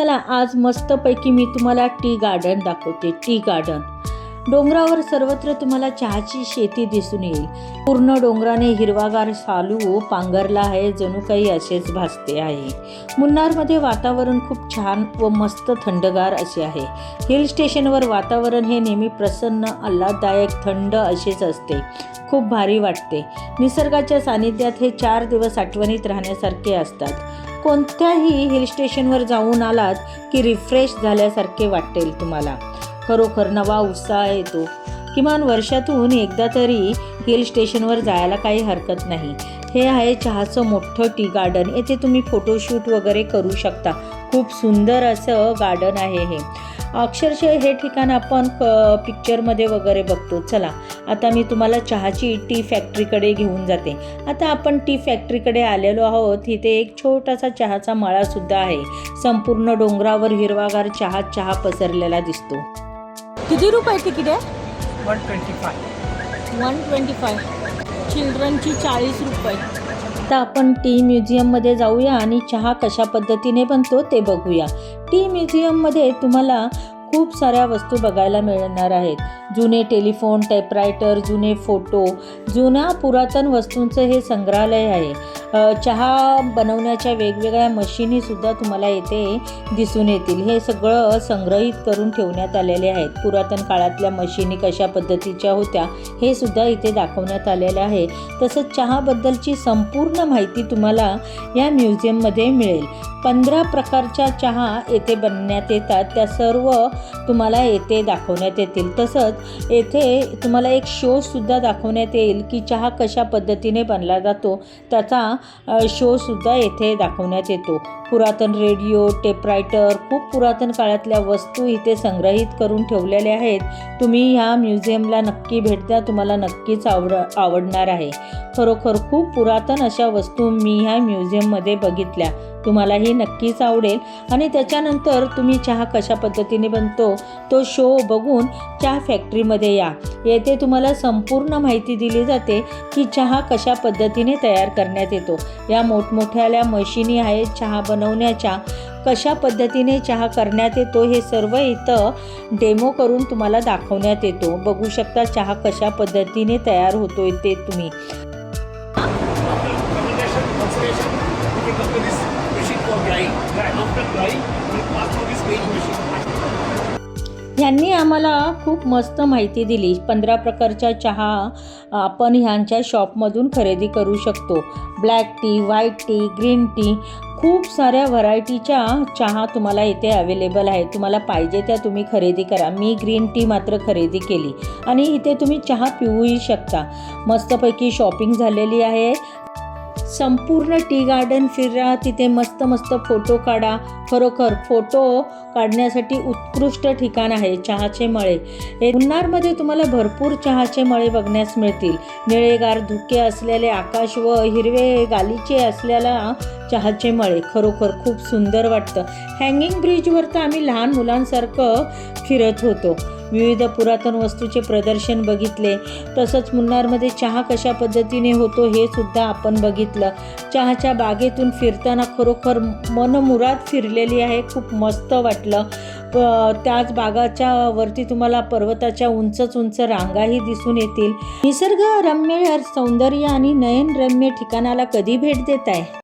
चला आज मस्तपैकी मी तुम्हाला टी गार्डन दाखवते. टी गार्डन डोंगरावर सर्वत्र तुम्हाला चहाची शेती दिसून येईल. पूर्ण डोंगराने हिरवागार सालू पांघरला आहे जणू काही असेच भासते आहे. मुन्नारमध्ये वातावरण खूप छान व मस्त थंडगार असे आहे. हिल स्टेशनवर वातावरण हे नेहमी प्रसन्न आल्हाददायक थंड असेच असते. खूप भारी वाटते. निसर्गाच्या सानिध्यात हे चार दिवस आठवणीत राहण्यासारखे असतात. कोणत्याही हिल स्टेशनवर जाऊन आलात की रिफ्रेश झाल्यासारखे वाटेल तुम्हाला. खरोखर नवा उत्साह येतो. किमान वर्षातून एकदा तरी हिल स्टेशनवर जायला काही हरकत नाही. हे आहे चहाचं मोठं टी गार्डन येथे तुम्ही फोटोशूट वगैरे करू शकता. खूप सुंदर असं गार्डन आहे हे. अक्षरशः हे ठिकाण आपण क पिक्चरमध्ये वगैरे बघतो. चला आता मी तुम्हाला चहाची टी फॅक्टरीकडे घेऊन जाते. आता आपण टी फॅक्टरीकडे आलेलो आहोत. इथे एक छोटासा चहाचा मळासुद्धा आहे. संपूर्ण डोंगरावर हिरवागार चहा चहा पसरलेला दिसतो. किती रुपये तिकीट आहे? 125 वन ट्वेंटी फाय चिल्ड्रनची चाळीस रुपये. आता आपण टी म्युझियममध्ये जाऊया आणि चहा कशा पद्धतीने बनतो ते बघूया. टी म्युझियममध्ये तुम्हाला खूप साऱ्या वस्तू बघायला मिळणार आहेत. जुने टेलिफोन टाईपरायटर जुने फोटो जुन्या पुरातन वस्तूंचं हे संग्रहालय आहे. चहा बनवण्याच्या वेगवेगळ्या मशिनीसुद्धा तुम्हाला येथे दिसून येतील. हे सगळं संग्रहित करून ठेवण्यात आलेले आहेत. पुरातन काळातल्या मशिनी कशा पद्धतीच्या होत्या हे सुद्धा इथे दाखवण्यात आलेलं आहे. तसंच चहाबद्दलची संपूर्ण माहिती तुम्हाला या म्युझियममध्ये मिळेल. पंधरा प्रकारच्या चहा येथे बनण्यात येतात. त्या सर्व तुम्हाला येथे दाखवण्यात येतील. तसंच येथे तुम्हाला एक शोसुद्धा दाखवण्यात येईल की चहा कशा पद्धतीने बनला जातो. त्याचा शोसुद्धा येथे दाखवण्यात येतो. पुरातन रेडिओ टेपरायटर खूप पुरातन काळातल्या वस्तू इथे संग्रहित करून ठेवलेल्या आहेत. तुम्ही ह्या म्युझियमला नक्की भेट द्या तुम्हाला नक्कीच आवड आवडणार आहे. खरोखर खूप पुरातन अशा वस्तू मी ह्या म्युझियममध्ये बघितल्या. तुम्हालाही नक्कीच आवडेल. आणि त्याच्यानंतर तुम्ही चहा कशा पद्धतीने बनतो तो शो बघून चहा फॅक्टरीमध्ये या. येथे तुम्हाला संपूर्ण माहिती दिली जाते की चहा कशा पद्धतीने तयार करण्यात येतो. या मोठमोठ्याल्या मशिनी आहेत चहा बनवण्याच्या. कशा पद्धतीने चहा करण्यात येतो हे सर्व इथं डेमो करून तुम्हाला दाखवण्यात येतो. बघू शकता चहा कशा पद्धतीने तयार होतो ते तुम्ही. ह्यांनी आम्हाला खूप मस्त माहिती दिली. पंधरा प्रकारच्या चहा आपण ह्यांच्या शॉपमधून खरेदी करू शकतो. Black tea white tea green tea खूप साऱ्या व्हरायटीच्या चहा तुम्हाला इथे अवेलेबल आहे. तुम्हाला पाहिजे त्या तुम्ही खरेदी करा. मी ग्रीन टी मात्र खरेदी केली. आणि इथे तुम्ही चहा पिऊही शकता. मस्तपैकी शॉपिंग झालेली आहे. संपूर्ण टी गार्डन फिरा तिथे मस्त मस्त फोटो काढा. खरोखर फोटो काढण्यासाठी उत्कृष्ट ठिकाण आहे चहाचे मळे. हे मुन्नारमध्ये तुम्हाला भरपूर चहाचे मळे बघण्यास मिळतील. निळेगार धुके असलेले आकाश व हिरवे गालीचे असलेला चहाचे मळे. खरोखर खूप सुंदर वाटतं. हँगिंग ब्रिजवर तर आम्ही लहान मुलांसारखं फिरत होतो. विविध पुरातन वस्तूचे प्रदर्शन बघितले. तसंच मुन्नारमध्ये चहा कशा पद्धतीने होतो हे सुद्धा आपण बघितलं. चहाच्या बागेतून फिरताना खरोखर मनमुराद फिरलेली आहे खूप मस्त वाटलं. प- त्याच बागाच्या वरती तुम्हाला पर्वताच्या उंचच उंच रांगाही दिसून येतील. निसर्गरम्य सौंदर्य आणि नयनरम्य ठिकाणाला कधी भेट देत आहे